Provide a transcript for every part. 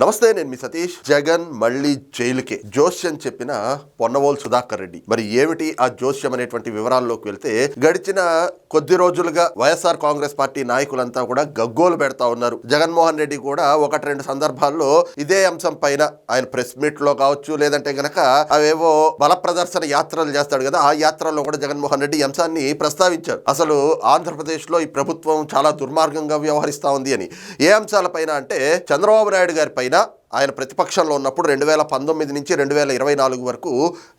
నమస్తే నేను మీ సతీష్. జగన్ మళ్ళీ జైలుకే. జోస్యం చెప్పిన పొన్నవోలు సుధాకర్ రెడ్డి. మరి ఏమిటి ఆ జోస్యం అనేటువంటి వివరాల్లోకి వెళ్తే గడిచిన కొద్ది రోజులుగా వైఎస్ఆర్ కాంగ్రెస్ పార్టీ నాయకులంతా కూడా గగ్గోలు పెడతా ఉన్నారు. జగన్మోహన్ రెడ్డి కూడా ఒకటి రెండు సందర్భాల్లో ఇదే అంశం పైన ఆయన ప్రెస్ మీట్లో కావచ్చు లేదంటే గనక అవేవో బల ప్రదర్శన యాత్రలు చేస్తాడు కదా ఆ యాత్రల్లో కూడా జగన్మోహన్ రెడ్డి ఈ అంశాన్ని ప్రస్తావించారు. అసలు ఆంధ్రప్రదేశ్లో ఈ ప్రభుత్వం చాలా దుర్మార్గంగా వ్యవహరిస్తా ఉంది అని. ఏ అంశాలపైన అంటే చంద్రబాబు నాయుడు గారి అయినా ఆయన ప్రతిపక్షంలో ఉన్నప్పుడు రెండు వేల పంతొమ్మిది నుంచి రెండు వేల ఇరవై నాలుగు వరకు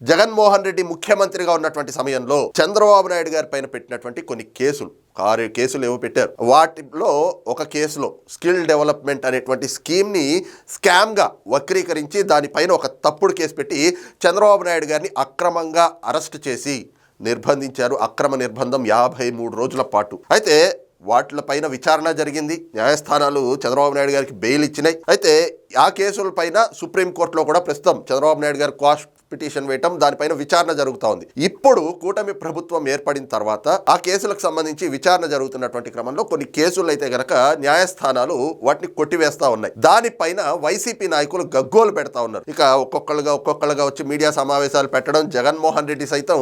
జగన్మోహన్ రెడ్డి ముఖ్యమంత్రిగా ఉన్నటువంటి సమయంలో చంద్రబాబు నాయుడు గారి పైన పెట్టినటువంటి కొన్ని కేసులు ఆరు కేసులు ఏవో పెట్టారు. వాటిలో ఒక కేసులో స్కిల్ డెవలప్మెంట్ అనేటువంటి స్కీమ్ని స్కామ్గా వక్రీకరించి దానిపైన ఒక తప్పుడు కేసు పెట్టి చంద్రబాబు నాయుడు గారిని అక్రమంగా అరెస్ట్ చేసి నిర్బంధించారు. అక్రమ నిర్బంధం యాభై మూడు రోజుల పాటు. అయితే వాటిపైన విచారణ జరిగింది. న్యాయస్థానాలు చంద్రబాబు నాయుడు గారికి బెయిల్ ఇచ్చినాయి. అయితే ఆ కేసులపైన సుప్రీంకోర్టులో కూడా ప్రస్తుతం చంద్రబాబు నాయుడు గారు క్వాష్ పిటిషన్ వేయటం దానిపైన విచారణ జరుగుతూ ఉంది. ఇప్పుడు కూటమి ప్రభుత్వం ఏర్పడిన తర్వాత ఆ కేసులకు సంబంధించి విచారణ జరుగుతున్నటువంటి క్రమంలో కొన్ని కేసులు అయితే గనక న్యాయస్థానాలు వాటిని కొట్టివేస్తా ఉన్నాయి. దానిపైన వైసీపీ నాయకులు గగ్గోలు పెడతా ఉన్నారు. ఇక ఒక్కొక్కరుగా ఒక్కొక్కరుగా వచ్చి మీడియా సమావేశాలు పెట్టడం జగన్మోహన్ రెడ్డి సైతం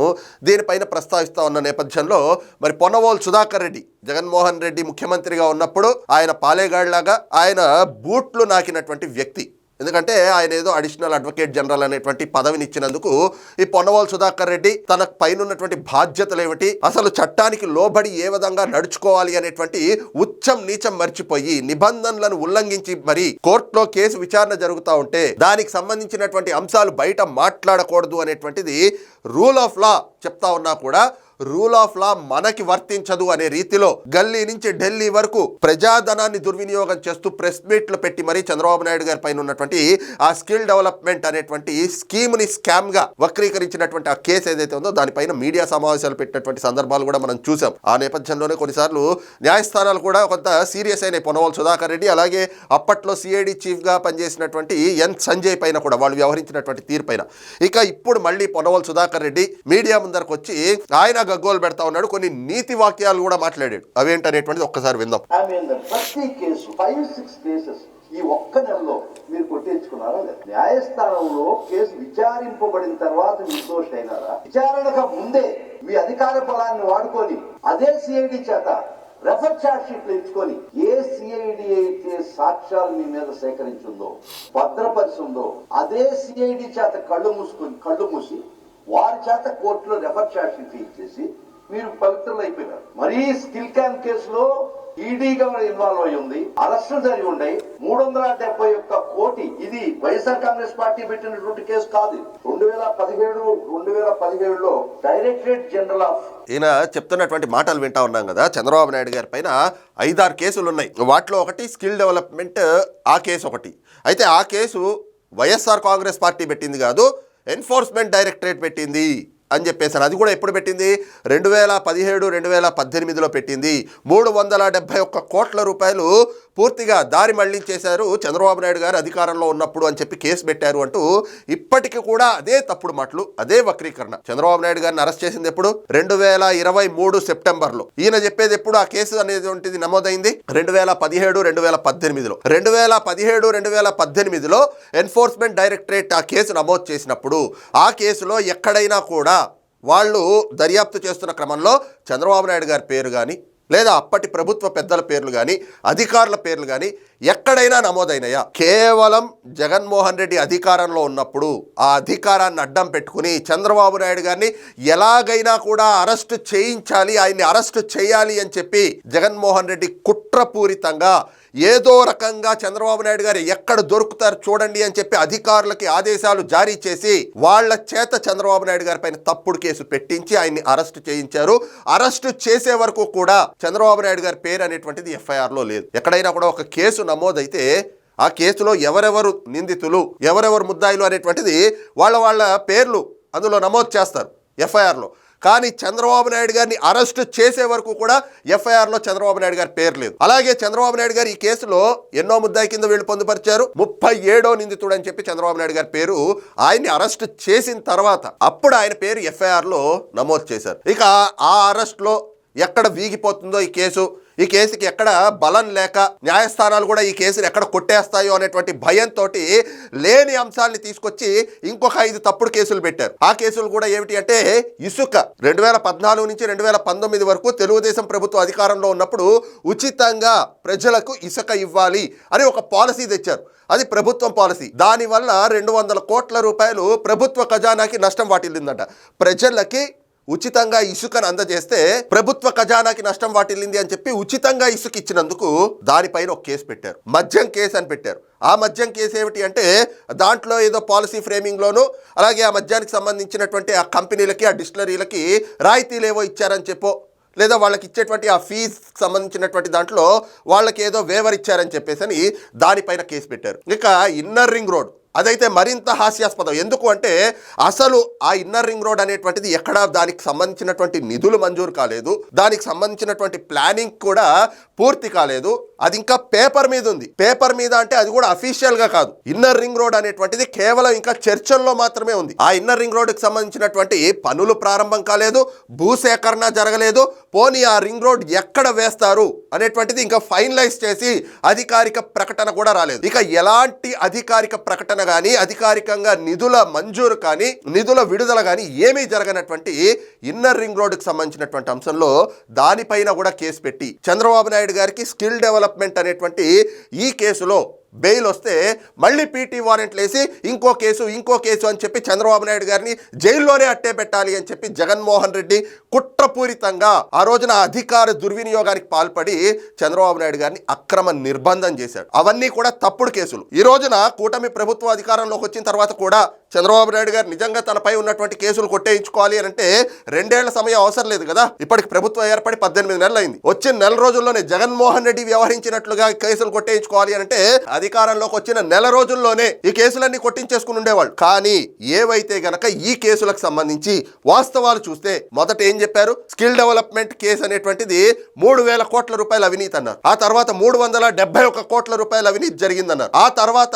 దీనిపైన ప్రస్తావిస్తా ఉన్న నేపథ్యంలో మరి పొన్నవోలు సుధాకర్ రెడ్డి జగన్మోహన్ రెడ్డి ముఖ్యమంత్రిగా ఉన్నప్పుడు ఆయన పాలేగాళ్ళాగా ఆయన బూట్లు నాకినటువంటి వ్యక్తి. ఎందుకంటే ఆయన ఏదో అడిషనల్ అడ్వకేట్ జనరల్ అనేటువంటి పదవిని ఇచ్చినందుకు ఈ పొన్నవాల్ సుధాకర్ రెడ్డి తన పైనటువంటి బాధ్యతలు ఏమిటి? అసలు చట్టానికి లోబడి ఏ విధంగా నడుచుకోవాలి అనేటువంటి ఉచ్చం నీచం మర్చిపోయి నిబంధనలను ఉల్లంఘించి మరి కోర్టులో కేసు విచారణ జరుగుతూ ఉంటే దానికి సంబంధించినటువంటి అంశాలు బయట మాట్లాడకూడదు అనేటువంటిది రూల్ ఆఫ్ లా చెప్తా ఉన్నా కూడా రూల్ ఆఫ్ లా మనకి వర్తించదు అనే రీతిలో గల్లీ నుంచి ఢిల్లీ వరకు ప్రజాధనాన్ని దుర్వినియోగం చేస్తూ ప్రెస్ మీట్లు పెట్టి మరీ చంద్రబాబు నాయుడు గారి పైన ఉన్నటువంటి ఆ స్కిల్ డెవలప్మెంట్ అనేటువంటి స్కీమ్ని స్కామ్గా వక్రీకరించినటువంటి ఆ కేసు ఏదైతే ఉందో దానిపైన మీడియా సమావేశాలు పెట్టినటువంటి సందర్భాలు కూడా మనం చూసాం. ఆ నేపథ్యంలోనే కొన్నిసార్లు న్యాయస్థానాలు కూడా కొంత సీరియస్ అయినాయి. పొనవల్ సుధాకర్ రెడ్డి అలాగే అప్పట్లో సిఐడి చీఫ్గా పనిచేసినటువంటి ఎన్ సంజయ్ పైన కూడా వాళ్ళు వ్యవహరించినటువంటి తీరు పైన. ఇక ఇప్పుడు మళ్ళీ పొనవల్ సుధాకర్ రెడ్డి మీడియా ముందరకు వచ్చి ఆయన గగ్గోలు పెడతా ఉన్నాడు కొన్ని నీతి వాక్యాలు కూడా మాట్లాడాడు. అవేంటనేటువంటిది ఒక్కసారి విందాం. ప్రతి కేసు ఫైవ్ సిక్స్ కేసెస్ ఈ ఒక్క నెలలో మీరు కొట్టించుకున్నారా లేదా? న్యాయస్థానంలో కేసు విచారింపబడిన తర్వాత నిర్దోష అయినారా? విచారణకు ముందే మీ అధికార బలాన్ని వాడుకొని అదే సిఐడి చేత రెఫర్ చార్జ్ షీట్లు ఏ సిఐడి అయితే సాక్ష్యాలు మీ మీద సేకరించిందో భద్రపరిచిందో అదే సిఐడి చేత కళ్ళు మూసుకొని కళ్ళు మూసి వారి చేత కోర్టులో రెఫర్ చార్జ్ ఇచ్చేసి మీరు పవిత్రులు అయిపోయినారు మరీ స్కిల్ క్యాంప్ కేసులో ఈడీగా ఇన్వాల్వ్ అయి ఉంది. అరెస్టులు జరిగి ఉన్నాయి మూడు వందల డెబ్బై ఒక్క కోటి ఇది వైఎస్ఆర్ కాంగ్రెస్ పార్టీ పెట్టినటువంటి కేసు కాదు రెండు వేల పదిహేడు రెండు వేల పదిహేడులో డైరెక్టరేట్ జనరల్ ఆఫ్ ఈయన చెప్తున్నటువంటి మాటలు వింటా ఉన్నాం కదా. చంద్రబాబు నాయుడు గారి పైన ఐదారు కేసులు ఉన్నాయి. వాటిలో ఒకటి స్కిల్ డెవలప్మెంట్ ఆ కేసు ఒకటి. అయితే ఆ కేసు వైఎస్ఆర్ కాంగ్రెస్ పార్టీ పెట్టింది కాదు ఎన్ఫోర్స్మెంట్ డైరెక్టరేట్ పెట్టింది అని చెప్పేసాను అది కూడా ఎప్పుడు పెట్టింది? రెండు వేల పదిహేడు రెండు వేల పద్దెనిమిదిలో పెట్టింది. మూడు వందల డెబ్భై ఒక్క కోట్ల రూపాయలు పూర్తిగా దారి మళ్ళించేశారు చంద్రబాబు నాయుడు గారు అధికారంలో ఉన్నప్పుడు అని చెప్పి కేసు పెట్టారు అంటూ ఇప్పటికీ కూడా అదే తప్పుడు మాటలు అదే వక్రీకరణ. చంద్రబాబు నాయుడు గారిని అరెస్ట్ చేసింది ఎప్పుడు? రెండు వేల ఇరవై మూడు సెప్టెంబర్లో. ఈయన చెప్పేది ఎప్పుడు? ఆ కేసు అనేది నమోదైంది రెండు వేల పదిహేడు రెండు వేల పద్దెనిమిదిలో. రెండు వేల పదిహేడు రెండు వేల పద్దెనిమిదిలో ఎన్ఫోర్స్మెంట్ డైరెక్టరేట్ ఆ కేసు నమోదు చేసినప్పుడు ఆ కేసులో ఎక్కడైనా కూడా వాళ్ళు దర్యాప్తు చేస్తున్న క్రమంలో చంద్రబాబు నాయుడు గారి పేరు కానీ లేదా అప్పటి ప్రభుత్వ పెద్దల పేర్లు కానీ అధికారుల పేర్లు కానీ ఎక్కడైనా నమోదైనయా? కేవలం జగన్మోహన్ రెడ్డి అధికారంలో ఉన్నప్పుడు ఆ అధికారాన్ని అడ్డం పెట్టుకుని చంద్రబాబు నాయుడు గారిని ఎలాగైనా కూడా అరెస్ట్ చేయించాలి ఆయన్ని అరెస్ట్ చేయాలి అని చెప్పి జగన్మోహన్ రెడ్డి కుట్రపూరితంగా ఏదో రకంగా చంద్రబాబు నాయుడు గారు ఎక్కడ దొరుకుతారు చూడండి అని చెప్పి అధికారులకి ఆదేశాలు జారీ చేసి వాళ్ళ చేత చంద్రబాబు నాయుడు గారి పైన తప్పుడు కేసు పెట్టించి ఆయన్ని అరెస్ట్ చేయించారు. అరెస్ట్ చేసే వరకు కూడా చంద్రబాబు నాయుడు గారి పేరు అనేటువంటిది ఎఫ్ఐఆర్లో లేదు. ఎక్కడైనా కూడా ఒక కేసు నమోదైతే ఆ కేసులో ఎవరెవరు నిందితులు ఎవరెవరు ముద్దాయిలు అనేటువంటిది వాళ్ళ వాళ్ళ పేర్లు అందులో నమోదు చేస్తారు ఎఫ్ఐఆర్లో. కానీ చంద్రబాబు నాయుడు గారిని అరెస్ట్ చేసే వరకు కూడా ఎఫ్ఐఆర్లో చంద్రబాబు నాయుడు గారి పేరు లేదు. అలాగే చంద్రబాబు నాయుడు గారు ఈ కేసులో ఎన్నో ముద్దాయి కింద వీళ్ళు పొందుపరిచారు. ముప్పై ఏడో నిందితుడు అని చెప్పి చంద్రబాబు నాయుడు గారి పేరు ఆయన్ని అరెస్ట్ చేసిన తర్వాత అప్పుడు ఆయన పేరు ఎఫ్ఐఆర్లో నమోదు చేశారు. ఇక ఆ అరెస్ట్లో ఎక్కడ వీగిపోతుందో ఈ కేసు ఈ కేసుకి ఎక్కడ బలం లేక న్యాయస్థానాలు కూడా ఈ కేసుని ఎక్కడ కొట్టేస్తాయో అనేటువంటి భయంతో లేని అంశాలని తీసుకొచ్చి ఇంకొక ఐదు తప్పుడు కేసులు పెట్టారు. ఆ కేసులు కూడా ఏమిటి అంటే ఇసుక. రెండు వేల పద్నాలుగు నుంచి రెండు వేల పంతొమ్మిది వరకు తెలుగుదేశం ప్రభుత్వం అధికారంలో ఉన్నప్పుడు ఉచితంగా ప్రజలకు ఇసుక ఇవ్వాలి అని ఒక పాలసీ తెచ్చారు. అది ప్రభుత్వం పాలసీ. దానివల్ల రెండు వందల కోట్ల రూపాయలు ప్రభుత్వ ఖజానాకి నష్టం వాటిల్లిందట. ప్రజలకి ఉచితంగా ఇసుకను అందజేస్తే ప్రభుత్వ ఖజానాకి నష్టం వాటిల్లింది అని చెప్పి ఉచితంగా ఇసుక ఇచ్చినందుకు దానిపైన ఒక కేసు పెట్టారు. మద్యం కేసు అని పెట్టారు. ఆ మద్యం కేసు ఏమిటి అంటే దాంట్లో ఏదో పాలసీ ఫ్రేమింగ్లోను అలాగే ఆ మద్యానికి సంబంధించినటువంటి ఆ కంపెనీలకి ఆ డిస్టిలరీలకి రాయితీలు ఏవో ఇచ్చారని చెప్పో లేదా వాళ్ళకి ఇచ్చేటువంటి ఆ ఫీజ్ సంబంధించినటువంటి దాంట్లో వాళ్ళకి ఏదో వేవర్ ఇచ్చారని చెప్పేసి అని దానిపైన కేసు పెట్టారు. ఇక ఇన్నర్ రింగ్ రోడ్ అదైతే మరింత హాస్యాస్పదం. ఎందుకు అంటే అసలు ఆ ఇన్నర్ రింగ్ రోడ్ అనేటువంటిది ఎక్కడ దానికి సంబంధించినటువంటి నిధులు మంజూరు కాలేదు. దానికి సంబంధించినటువంటి ప్లానింగ్ కూడా పూర్తి కాలేదు. అది ఇంకా పేపర్ మీద ఉంది. పేపర్ మీద అంటే అది కూడా అఫీషియల్గా కాదు. ఇన్నర్ రింగ్ రోడ్ అనేటువంటిది కేవలం ఇంకా చర్చల్లో మాత్రమే ఉంది. ఆ ఇన్నర్ రింగ్ రోడ్కి సంబంధించినటువంటి పనులు ప్రారంభం కాలేదు భూసేకరణ జరగలేదు. పోనీ ఆ రింగ్ రోడ్ ఎక్కడ వేస్తారు అనేటువంటిది ఇంకా ఫైనలైజ్ చేసి అధికారిక ప్రకటన కూడా రాలేదు. ఇక ఎలాంటి అధికారిక ప్రకటన కానీ అధికారికంగా నిధుల మంజూరు కానీ నిధుల విడుదల కానీ ఏమీ జరగనటువంటి ఇన్నర్ రింగ్ రోడ్డుకి సంబంధించినటువంటి అంశంలో దానిపైన కూడా కేసు పెట్టి చంద్రబాబు నాయుడు గారికి స్కిల్ డెవలప్మెంట్ అనేటువంటి ఈ కేసులో బెయిల్ వస్తే మళ్ళీ పీటీ వారెంట్లు వేసి ఇంకో కేసు ఇంకో కేసు అని చెప్పి చంద్రబాబు నాయుడు గారిని జైల్లోనే అట్టే పెట్టాలి అని చెప్పి జగన్మోహన్ రెడ్డి కుట్రపూరితంగా ఆ రోజున అధికార దుర్వినియోగానికి పాల్పడి చంద్రబాబు నాయుడు గారిని అక్రమ నిర్బంధం చేశాడు. అవన్నీ కూడా తప్పుడు కేసులు. ఈ రోజున కూటమి ప్రభుత్వ అధికారంలోకి వచ్చిన తర్వాత కూడా చంద్రబాబు నాయుడు గారు నిజంగా తనపై ఉన్నటువంటి కేసులు కొట్టేయించుకోవాలి అని అంటే రెండేళ్ళ సమయం అవసరం లేదు కదా. ఇప్పటికి ప్రభుత్వం ఏర్పడి పద్దెనిమిది నెలలు అయింది వచ్చిన నెల రోజుల్లోనే జగన్మోహన్ రెడ్డి వ్యవహరించినట్లుగా కేసులు కొట్టేయించుకోవాలి అని అంటే అధికారంలోకి వచ్చిన నెల రోజుల్లోనే ఈ కేసులన్నీ కొట్టించేసుకుని ఉండేవాళ్ళు. కానీ ఏవైతే గనక ఈ కేసులకు సంబంధించి వాస్తవాలు చూస్తే మొదట ఏం చెప్పారు? స్కిల్ డెవలప్మెంట్ కేసు అనేటువంటిది మూడు వేల కోట్ల రూపాయల అవినీతి అన్నారు. ఆ తర్వాత మూడు వందల డెబ్బై ఒక కోట్ల రూపాయల అవినీతి జరిగిందన్నారు. ఆ తర్వాత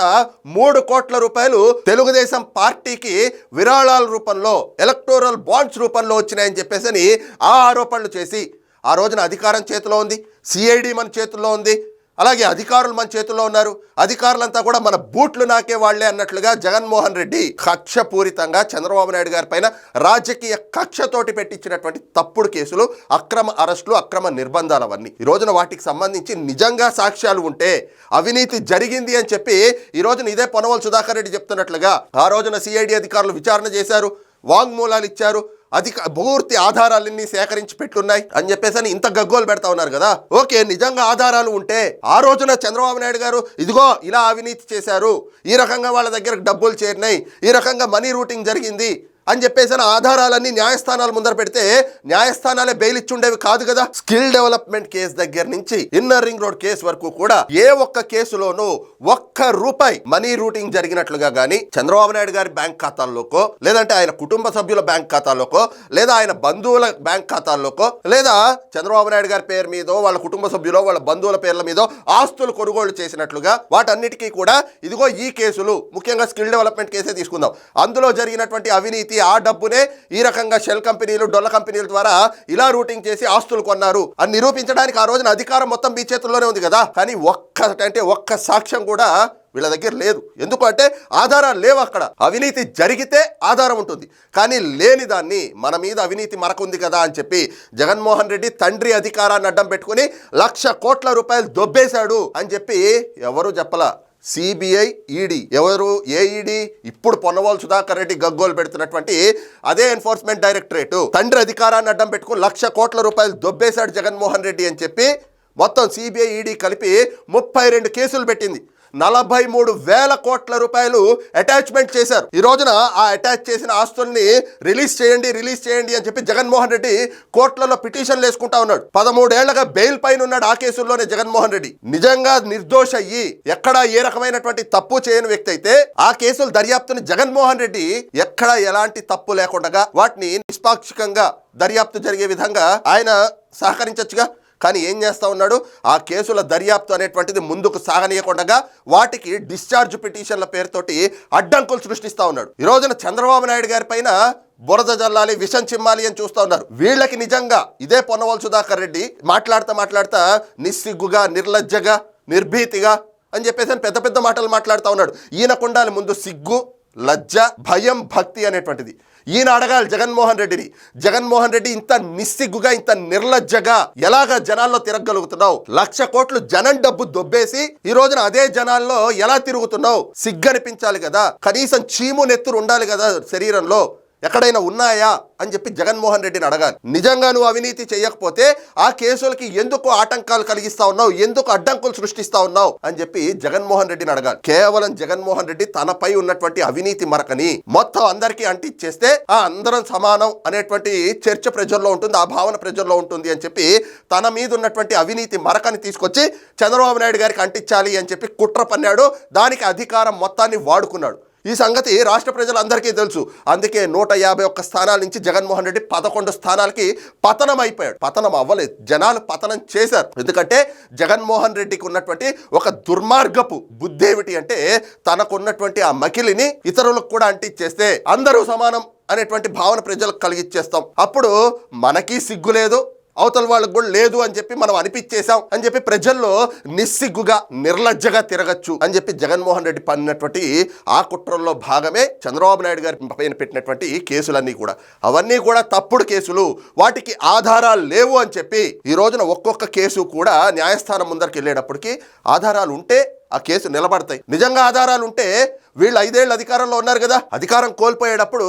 మూడు కోట్ల రూపాయలు తెలుగుదేశం పార్టీకి విరాళాల రూపంలో ఎలక్టోరల్ బాండ్స్ రూపంలో వచ్చినాయని చెప్పేసి అని ఆ ఆరోపణలు చేసి ఆ రోజున అధికారం చేతిలో ఉంది. సిఐడి మన చేతుల్లో ఉంది. అలాగే అధికారులు మన చేతుల్లో ఉన్నారు. అధికారులంతా కూడా మన బూట్లు నాకే వాళ్ళే అన్నట్లుగా జగన్మోహన్ రెడ్డి కక్షపూరితంగా చంద్రబాబు నాయుడు గారి పైన రాజకీయ కక్షతోటి పెట్టించినటువంటి తప్పుడు కేసులు అక్రమ అరెస్టులు అక్రమ నిర్బంధాలు అవన్నీ ఈ రోజున వాటికి సంబంధించి నిజంగా సాక్ష్యాలు ఉంటే అవినీతి జరిగింది అని చెప్పి ఈ రోజున ఇదే పొనవల్ సుధాకర్ రెడ్డి చెప్తున్నట్లుగా ఆ రోజున సిఐడి అధికారులు విచారణ చేశారు వాంగ్మూలాలు ఇచ్చారు అధిక పూర్తి ఆధారాలన్నీ సేకరించి పెట్టున్నాయి అని చెప్పేసి అని ఇంత గగ్గోలు పెడతా ఉన్నారు కదా. ఓకే నిజంగా ఆధారాలు ఉంటే ఆ రోజున చంద్రబాబు నాయుడు గారు ఇదిగో ఇలా అవినీతి చేశారు. ఈ రకంగా వాళ్ళ దగ్గర డబ్బులు చేరినాయి. ఈ రకంగా మనీ రూటింగ్ జరిగింది. అని చెప్పేసి ఆధారాలన్నీ న్యాయస్థానాల ముందర పెడితే న్యాయస్థానాలే బెయిల్ ఇచ్చుండేవి కాదు కదా. స్కిల్ డెవలప్మెంట్ కేసు దగ్గర నుంచి ఇన్నర్ రింగ్ రోడ్ కేసు వరకు కూడా ఏ ఒక్క కేసులోనూ ఒక్క రూపాయి మనీ రూటింగ్ జరిగినట్లుగా కానీ చంద్రబాబు నాయుడు గారి బ్యాంక్ ఖాతాల్లోకో లేదంటే ఆయన కుటుంబ సభ్యుల బ్యాంక్ ఖాతాల్లోకో లేదా ఆయన బంధువుల బ్యాంక్ ఖాతాల్లోకో లేదా చంద్రబాబు నాయుడు గారి పేరు మీదో వాళ్ళ కుటుంబ సభ్యులో వాళ్ళ బంధువుల పేర్ల మీదో ఆస్తులు కొనుగోలు చేసినట్లుగా వాటన్నిటికీ కూడా ఇదిగో ఈ కేసులు ముఖ్యంగా స్కిల్ డెవలప్మెంట్ కేసే తీసుకుందాం. అందులో జరిగినటువంటి అవినీతి ఆ డబ్బునే ఈ రకంగా షెల్ కంపెనీలు డొల్ల కంపెనీల ద్వారా ఇలా రూటింగ్ చేసి ఆస్తులు కొన్నారు. అని నిరూపించడానికి ఆ రోజున అధికారం మొత్తం మీ చేతుల్లోనే ఉంది కదా. కానీ ఒక్క అంటే ఒక్క సాక్ష్యం కూడా వీళ్ళ దగ్గర లేదు. ఎందుకంటే ఆధారాలు లేవు అక్కడ. అవినీతి జరిగితే ఆధారం ఉంటుంది. కానీ లేని దాన్ని మన మీద అవినీతి మరకుంది కదా అని చెప్పి జగన్మోహన్ రెడ్డి తండ్రి అధికారాన్ని అడ్డం పెట్టుకుని లక్ష కోట్ల రూపాయలు దొబ్బేశాడు అని చెప్పి ఎవరు చెప్పలా. CBI ED. ఎవరు? ఏ ఈడీ ఇప్పుడు పొన్నవాళ్ళు సుధాకర్ రెడ్డి గగ్గోలు పెడుతున్నటువంటి అదే ఎన్ఫోర్స్మెంట్ డైరెక్టరేట్. తండ్రి అధికారాన్ని అడ్డం పెట్టుకుని లక్ష కోట్ల రూపాయలు దొబ్బేశాడు జగన్మోహన్ రెడ్డి అని చెప్పి మొత్తం సిబిఐ ఈడీ కలిపి ముప్పై రెండు కేసులు పెట్టింది. నలభై మూడు వేల కోట్ల రూపాయలు అటాచ్మెంట్ చేశారు. ఈ రోజున ఆ అటాచ్ చేసిన ఆస్తుల్ని రిలీజ్ చేయండి రిలీజ్ చేయండి అని చెప్పి జగన్మోహన్ రెడ్డి కోర్టులలో పిటిషన్లు వేసుకుంటా ఉన్నాడు. పదమూడేళ్ళగా బెయిల్ పైన ఉన్నాడు ఆ కేసుల్లోనే జగన్మోహన్ రెడ్డి. నిజంగా నిర్దోష అయ్యి ఎక్కడా ఏ రకమైనటువంటి తప్పు చేయని వ్యక్తి అయితే ఆ కేసులు దర్యాప్తుని జగన్మోహన్ రెడ్డి ఎక్కడ ఎలాంటి తప్పు లేకుండా వాటిని నిష్పాక్షికంగా దర్యాప్తు జరిగే విధంగా ఆయన సహకరించచ్చుగా. కానీ ఏం చేస్తా ఉన్నాడు? ఆ కేసుల దర్యాప్తు అనేటువంటిది ముందుకు సాగనీయకుండా వాటికి డిశ్చార్జ్ పిటిషన్ల పేరుతోటి అడ్డంకులు సృష్టిస్తూ ఉన్నాడు. ఈ రోజున చంద్రబాబు నాయుడు గారి పైన బురద జల్లాలి విషం చిమ్మాలి అని చూస్తూ ఉన్నారు. వీళ్ళకి నిజంగా ఇదే పొన్నవల్ సుధాకర్ రెడ్డి మాట్లాడుతా మాట్లాడుతా నిస్సిగ్గుగా నిర్లజ్జగా నిర్భీతిగా అని చెప్పేసి పెద్ద పెద్ద మాటలు మాట్లాడుతూ ఉన్నాడు. ఈయనకుండాలి ముందు సిగ్గు లజ్జ భయం భక్తి అనేటువంటిది. ఈయన అడగాలి జగన్మోహన్ రెడ్డిని జగన్మోహన్ రెడ్డి ఇంత నిస్సిగ్గుగా ఇంత నిర్లజ్జగా ఎలాగా జనాల్లో తిరగలుగుతున్నావు లక్ష కోట్లు జనం డబ్బు దొబ్బేసి ఈ రోజున అదే జనాల్లో ఎలా తిరుగుతున్నావు? సిగ్గనిపించాలి కదా. కనీసం చీము నెత్తురు ఉండాలి కదా శరీరంలో. ఎక్కడైనా ఉన్నాయా అని చెప్పి జగన్మోహన్ రెడ్డిని అడగాలి. నిజంగా నువ్వు అవినీతి చేయకపోతే ఆ కేసులకి ఎందుకు ఆటంకాలు కలిగిస్తా ఉన్నావు? ఎందుకు అడ్డంకులు సృష్టిస్తా ఉన్నావు? అని చెప్పి జగన్మోహన్ రెడ్డిని అడగాలి. కేవలం జగన్మోహన్ రెడ్డి తనపై ఉన్నటువంటి అవినీతి మరకని మొత్తం అందరికీ అంటిచ్చేస్తే ఆ అందరం సమానం అనేటువంటి చర్చ ప్రజల్లో ఉంటుంది ఆ భావన ప్రజల్లో ఉంటుంది అని చెప్పి తన మీద ఉన్నటువంటి అవినీతి మరకని తీసుకొచ్చి చంద్రబాబు నాయుడు గారికి అంటించాలి అని చెప్పి కుట్ర పన్నాడు. దానికి అధికారం మొత్తాన్ని వాడుకున్నాడు. ఈ సంగతి రాష్ట్ర ప్రజలందరికీ తెలుసు. అందుకే నూట యాభై ఒక్క స్థానాల నుంచి జగన్మోహన్ రెడ్డి పదకొండు స్థానాలకి పతనం అయిపోయాడు పతనం అవ్వలేదు. జనాలు పతనం చేశారు. ఎందుకంటే జగన్మోహన్ రెడ్డికి ఉన్నటువంటి ఒక దుర్మార్గపు బుద్ధి ఏమిటి అంటే తనకున్నటువంటి ఆ మకిలిని ఇతరులకు కూడా అంటించేస్తే అందరూ సమానం అనేటువంటి భావన ప్రజలకు కలిగిచ్చేస్తాం. అప్పుడు మనకి సిగ్గు లేదు. అవతల వాళ్ళకు కూడా లేదు అని చెప్పి మనం అనిపించేశాం అని చెప్పి ప్రజల్లో నిస్సిగ్గుగా నిర్లజ్జగా తిరగచ్చు అని చెప్పి జగన్మోహన్ రెడ్డి పడినటువంటి ఆ కుట్రల్లో భాగమే చంద్రబాబు నాయుడు గారి పైన పెట్టినటువంటి కేసులన్నీ కూడా. అవన్నీ కూడా తప్పుడు కేసులు. వాటికి ఆధారాలు లేవు అని చెప్పి ఈ రోజున ఒక్కొక్క కేసు కూడా న్యాయస్థానం ముందరికి వెళ్ళేటప్పటికి ఆధారాలు ఉంటే ఆ కేసు నిలబడతాయి. నిజంగా ఆధారాలు ఉంటే వీళ్ళు ఐదేళ్ళు అధికారంలో ఉన్నారు కదా. అధికారం కోల్పోయేటప్పుడు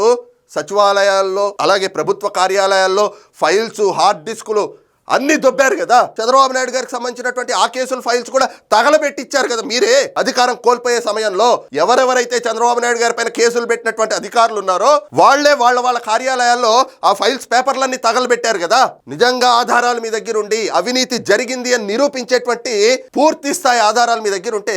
సచివాలయాల్లో అలాగే ప్రభుత్వ కార్యాలయాల్లో ఫైల్స్ హార్డ్ డిస్కులు అన్ని దొబ్బారు కదా. చంద్రబాబు నాయుడు గారికి సంబంధించినటువంటి ఆ కేసుల ఫైల్స్ కూడా తగలబెట్టిచ్చారు కదా మీరే. అధికారం కోల్పోయే సమయంలో ఎవరెవరైతే చంద్రబాబు నాయుడు గారి పైన కేసులు పెట్టినటువంటి అధికారులు ఉన్నారో వాళ్ళే వాళ్ళ వాళ్ళ కార్యాలయాల్లో ఆ ఫైల్స్ పేపర్లన్నీ తగలబెట్టారు కదా. నిజంగా ఆధారాలు మీ దగ్గర ఉండి అవినీతి జరిగింది అని నిరూపించేటువంటి పూర్తి స్థాయి ఆధారాలు మీ దగ్గర ఉంటే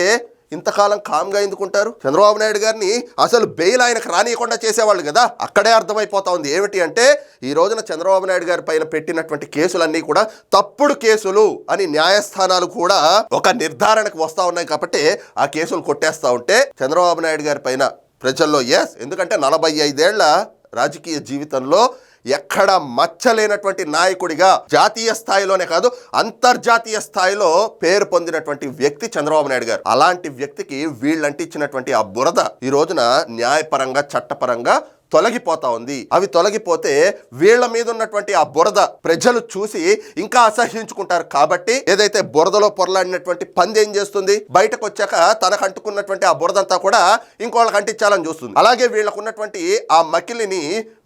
ఇంతకాలం కామ్గా ఎందుకుంటారు? చంద్రబాబు నాయుడు గారిని అసలు బెయిల్ ఆయనకు రానియకుండా చేసేవాళ్ళు కదా? అక్కడే అర్థమైపోతా ఉంది. ఏమిటి అంటే ఈ రోజున చంద్రబాబు నాయుడు గారి పైన పెట్టినటువంటి కేసులన్నీ కూడా తప్పుడు కేసులు అని న్యాయస్థానాలు కూడా ఒక నిర్ధారణకు వస్తూ ఉన్నాయి కాబట్టి ఆ కేసులు కొట్టేస్తా ఉంటే చంద్రబాబు నాయుడు గారి పైన ప్రజల్లో ఎస్ ఎందుకంటే నలభై ఐదేళ్ళ రాజకీయ జీవితంలో ఎక్కడ మచ్చలేనటువంటి నాయకుడిగా జాతీయ స్థాయిలోనే కాదు అంతర్జాతీయ స్థాయిలో పేరు పొందినటువంటి వ్యక్తి చంద్రబాబు నాయుడు గారు. అలాంటి వ్యక్తికి వీళ్ళంటిచ్చినటువంటి ఆ బురద ఈ రోజున న్యాయపరంగా చట్టపరంగా తొలగిపోతా ఉంది. అవి తొలగిపోతే వీళ్ళ మీద ఉన్నటువంటి ఆ బురద ప్రజలు చూసి ఇంకా అసహ్యించుకుంటారు. కాబట్టి ఏదైతే బురదలో పొరలాడినటువంటి పంది ఏం చేస్తుంది? బయటకు వచ్చాక తనకు అంటుకున్నటువంటి ఆ బురదంతా కూడా ఇంకోళ్ళకి అంటించాలని చూస్తుంది. అలాగే వీళ్ళకు ఉన్నటువంటి ఆ మకిలిని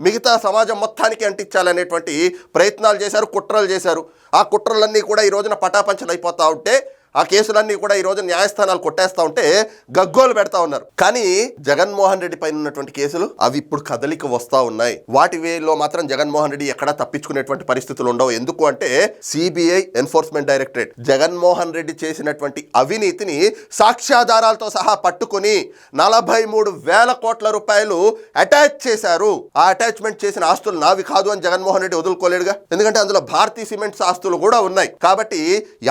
మిగతా సమాజం మొత్తానికి అంటించాలనేటువంటి ప్రయత్నాలు చేశారు కుట్రలు చేశారు. ఆ కుట్రలన్నీ కూడా ఈ రోజున పటాపంచలు అయిపోతా ఉంటే ఆ కేసులన్నీ కూడా ఈ రోజు న్యాయస్థానాలు కొట్టేస్తా ఉంటే గగ్గోలు పెడతా ఉన్నారు. కానీ జగన్మోహన్ రెడ్డి పైన ఉన్నటువంటి కేసులు అవి ఇప్పుడు కదలిక వస్తా ఉన్నాయి. వాటి వేలో మాత్రం జగన్మోహన్ రెడ్డి ఎక్కడా తప్పించుకునేటువంటి పరిస్థితులు ఉండవు. ఎందుకు అంటే CBI enforcement directorate Jaganmohan Reddy చేసినటువంటి అవినీతిని సాక్ష్యాధారాలతో సహా పట్టుకుని నలభై మూడు వేల కోట్ల రూపాయలు అటాచ్ చేశారు. ఆ అటాచ్మెంట్ చేసిన ఆస్తులు నావి కాదు అని జగన్మోహన్ రెడ్డి వదులుకోలేడుగా? ఎందుకంటే అందులో భారతీ సిమెంట్స్ ఆస్తులు కూడా ఉన్నాయి. కాబట్టి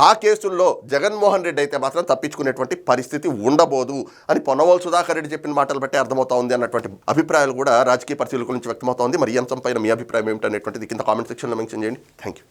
ఆ కేసుల్లో జగన్ జగన్మోహన్ రెడ్డి అయితే మాత్రం తప్పించుకునేటువంటి పరిస్థితి ఉండబోదు అని పొన్నవోలు సుధాకర్ రెడ్డి చెప్పిన మాటలు బట్టి అర్థమవుతా ఉంది అన్నటువంటి అభిప్రాయాలు కూడా రాజకీయ పరిశీలకుల నుంచి వ్యక్తమవుతా ఉంది. మరి ఈ అంశం పైన మీ అభిప్రాయం ఏమిటనేటువంటిది కింద కామెంట్ సెక్షన్లో మెన్షన్ చేయండి. Thank you.